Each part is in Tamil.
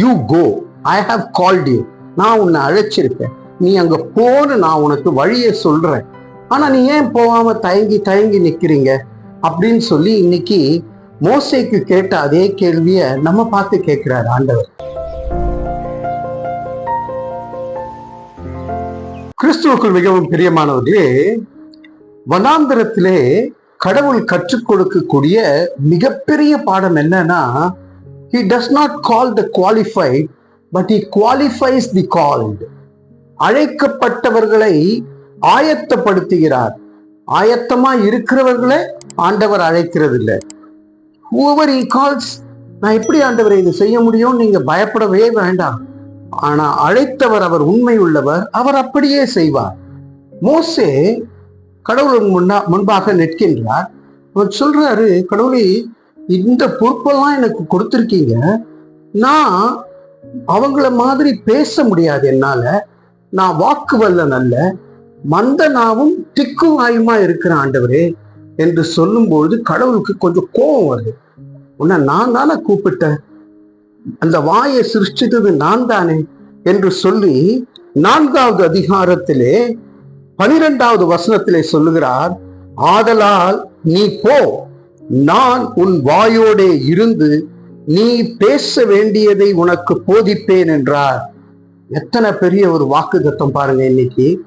You go I have called you நான் உன்னை அழைச்சிருக்கேன். நீ அங்க போன்னு நான் உனக்கு வழியை சொல்றேன். ஆனா நீ ஏன் போகாம தயங்கி தயங்கி நிக்கிறீங்க? அப்படின்னு சொல்லி இன்னைக்கு மோசைக்கு கேட்ட அதே கேள்வியை நம்ம பார்த்து கேட்கிறார் ஆண்டவர். கிறிஸ்துவுக்குள் மிகவும் பிரியமானவர்களே வனாந்திரத்திலே கடவுள் கற்றுக் கொடுக்கக்கூடிய மிகப்பெரிய பாடம் என்னன்னா he does not call the qualified but he qualifies the called. அழைக்கப்பட்டவர்களை ஆயத்தப்படுத்துகிறார். ஆயத்தமா இருக்கிறவர்களை ஆண்டவர் அழைக்கிறது இல்லை whoever கால்ஸ் நான் எப்படி ஆண்டவரை இது செய்ய முடியும்? நீங்க பயப்படவே வேண்டாம். ஆனா அழைத்தவர் அவர் உண்மை உள்ளவர் அவர் அப்படியே செய்வார். மோசே கடவுளின் முன்னா முன்பாக நிற்கின்றார். அவர் சொல்றாரு கடவுளை இந்த பொறுப்பெல்லாம் எனக்கு கொடுத்துருக்கீங்க. நான் அவங்கள மாதிரி பேச முடியாது என்னால. நான் வாக்கு வல்லன் நல்ல மந்தனாவும் திக்கும் திக்கு வாயுமா இருக்கிற ஆண்டவரே என்று சொல்லும்பொழுது கடவுளுக்கு கொஞ்சம் கோபம் வருது. உன்னை நான் தானே கூப்பிட்டேன். அந்த வாயை சிருஷ்டித்தது நான் தானே என்று சொல்லி நான்காவது அதிகாரத்திலே பனிரெண்டாவது வசனத்திலே சொல்லுகிறார் ஆதலால் நீ போ. நான் உன் வாயோடே இருந்து நீ பேச வேண்டியதை உனக்கு போதிப்பேன் என்றார். எத்தனை பெரிய ஒரு வாக்கு பாருங்க இன்னைக்கு.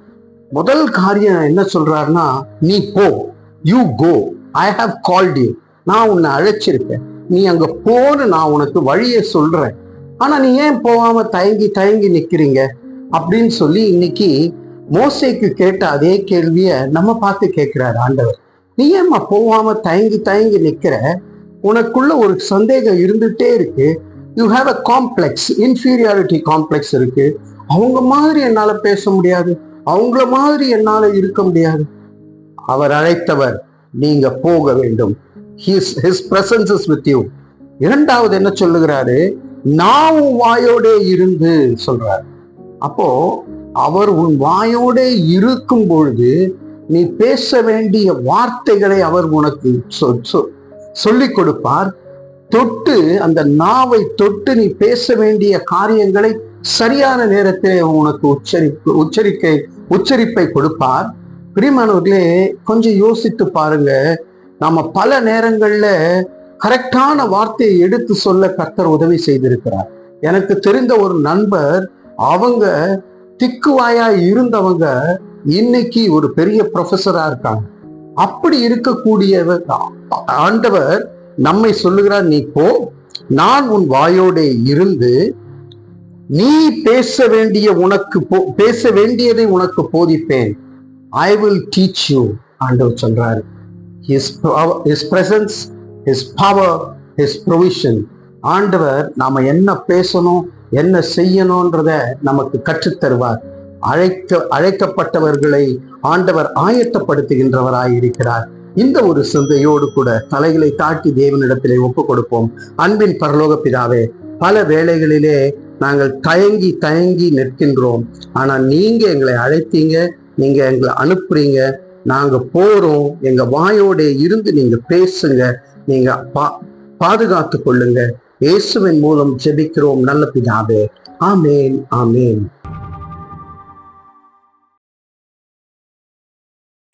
முதல் காரியம் என்ன சொல்றாருன்னா நீ போ you go I have called you நான் உன்னை அழைச்சிருக்கேன். நீ அங்க போன்னு நான் உனக்கு வழியை சொல்றேன். ஆனா நீ ஏன் போகாம தயங்கி தயங்கி நிக்கிறீங்க? அப்படின்னு சொல்லி இன்னைக்கு மோசைக்கு கேட்ட அதே கேள்விய நம்ம பார்த்து கேட்கிறார் ஆண்டவர். நீ ஏமா போகாம தயங்கி தயங்கி நிக்கிற? உனக்குள்ள ஒரு சந்தேகம் இருந்துட்டே இருக்கு. You have a complex inferiority complex இருக்கு. அவங்க மாதிரி என்னால பேச முடியாது. அவங்கள மாதிரி என்னால இருக்க முடியாது. அவர் அழைத்தவர் நீங்க போக வேண்டும். His his presence is with you இரண்டாவது என்ன சொல்லுகிறாரு? நான் உன் வாயோடே இருந்து சொல்றாரு. அப்போ அவர் உன் வாயோடே இருக்கும் பொழுது நீ பேச வேண்டிய வார்த்தைகளை அவர் உனக்கு சொ- சொல்லிக் கொடுப்பார். தொட்டு அந்த நாவை தொட்டு நீ பேச வேண்டிய காரியங்களை சரியான நேரத்திலே உனக்கு உச்சரிப்பு உச்சரிக்கை உச்சரிப்பை கொடுப்பார். பிரிமானவர்களே கொஞ்சம் யோசித்து பாருங்க. நாம பல நேரங்கள்ல கரெக்டான வார்த்தையை எடுத்து சொல்ல கர்த்தர் உதவி செய்திருக்கிறார். எனக்கு தெரிந்த ஒரு நண்பர் அவங்க திக்குவாயா இருந்தவங்க இன்னைக்கு ஒரு பெரிய ப்ரொஃபஸரா இருக்காங்க. அப்படி இருக்கக்கூடியவர் ஆண்டவர் நம்மை சொல்லுகிறார் நீ போ நான் உன் வாயோடே இருந்து நீ பேச வேண்டிய உனக்கு போ- பேச வேண்டியதை உனக்கு போதிப்பேன். ஐ வில் டீச் யூ ஆண்டவர் சொல்றாரு. His presence his power his provision ஆண்டவர் நாம என்ன பேசணும் என்ன செய்யணும்ன்றத நமக்கு கற்றுத்தருவார். தருவார் அழைக்க அழைக்கப்பட்டவர்களை ஆண்டவர் ஆயத்தப்படுத்துகின்றவராய் இருக்கிறார் இந்த ஒரு சிந்தையோடு கூட தலைகளை தாட்டி தேவனிடத்திலே ஒப்பு கொடுப்போம் அன்பின் பரலோக பிதாவே பல வேளைகளிலே நாங்கள் தயங்கி தயங்கி நிற்கின்றோம். ஆனா நீங்க எங்களை அழைத்தீங்க நீங்க எங்களை அனுப்புறீங்க. நாங்க போறோம். எங்க வாயோட இருந்து நீங்க பேசுங்க. நீங்க பா- பாதுகாத்து கொள்ளுங்க. இயேசுவின் மூலம் ஜெபிக்கிறோம் நல்ல பிதாவே. ஆமேன் ஆமேன்.